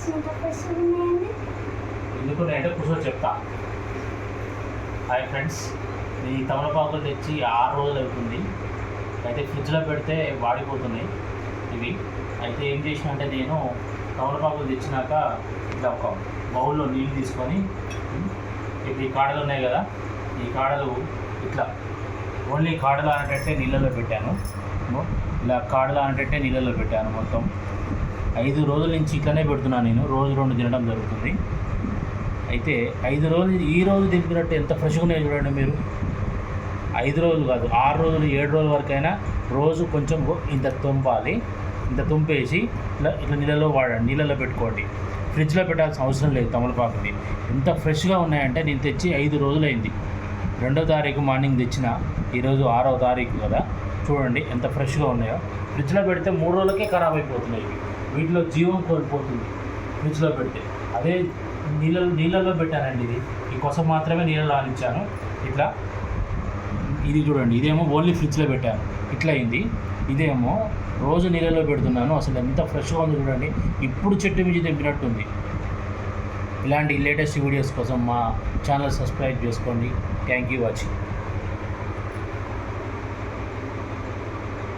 వచ్చినంత ఫ్రెష్ ఉన్నాయండి ఎందుకు నేనంటే కూర్చొని చెప్తా. హాయ్ ఫ్రెండ్స్ ఈ తమలపాకులు తెచ్చి ఆరు రోజులు అవుతుంది. అయితే ఫ్రిడ్జ్లో పెడితే వాడిపోతున్నాయి ఇవి. అయితే ఏం చేసిన అంటే నేను తమలపాకులు తెచ్చినాక ఇట్లా ఒక బౌల్లో నీళ్ళు తీసుకొని ఇప్పుడు ఈ కాడలు ఉన్నాయి కదా ఈ కాడలు ఇట్లా ఓన్లీ కాడలు అనేటట్టే నీళ్ళలో పెట్టాను. ఇలా కాడలు అనేటట్టే నీళ్ళలో పెట్టాను మొత్తం. ఐదు రోజుల నుంచి ఇట్లనే పెడుతున్నాను నేను. రోజు రెండు తినడం జరుగుతుంది. అయితే ఐదు రోజులు ఈ రోజు దింపినట్టు ఎంత ఫ్రెష్గా ఉన్నాయో చూడండి మీరు. ఐదు రోజులు కాదు ఆరు రోజులు ఏడు రోజుల వరకైనా రోజు కొంచెం ఇంత తుంపాలి. ఇంత తుంపేసి ఇట్లా ఇట్లా నీళ్ళలో వాడండి. నీళ్ళలో పెట్టుకోండి. ఫ్రిడ్జ్లో పెట్టాల్సిన అవసరం లేదు తమలపాకుని. ఎంత ఫ్రెష్గా ఉన్నాయంటే నేను తెచ్చి ఐదు రోజులైంది. రెండో తారీఖు మార్నింగ్ తెచ్చిన ఈరోజు ఆరో తారీఖు కదా. చూడండి ఎంత ఫ్రెష్గా ఉన్నాయో. ఫ్రిడ్జ్లో పెడితే మూడు రోజులకే ఖరాబ్ అయిపోతున్నాయి. వీటిలో జీవం కోల్పోతుంది ఫ్రిడ్జ్లో పెడితే. అదే నీళ్ళ నీళ్ళలో పెట్టానండి ఇది. ఈ కోసం మాత్రమే నీళ్ళలో ఆనించాను ఇట్లా. ఇది చూడండి ఇదేమో ఓన్లీ ఫ్రిడ్జ్లో పెట్టాను. ఇట్లా అయింది. ఇదేమో రోజు నీళ్ళలో పెడుతున్నాను. అసలు ఎంత ఫ్రెష్గా ఉంది చూడండి. ఇప్పుడు చెట్టు మించి తెంపినట్టుంది. ఇలాంటి లేటెస్ట్ వీడియోస్ కోసం మా ఛానల్ సబ్స్క్రైబ్ చేసుకోండి. Thank you watching.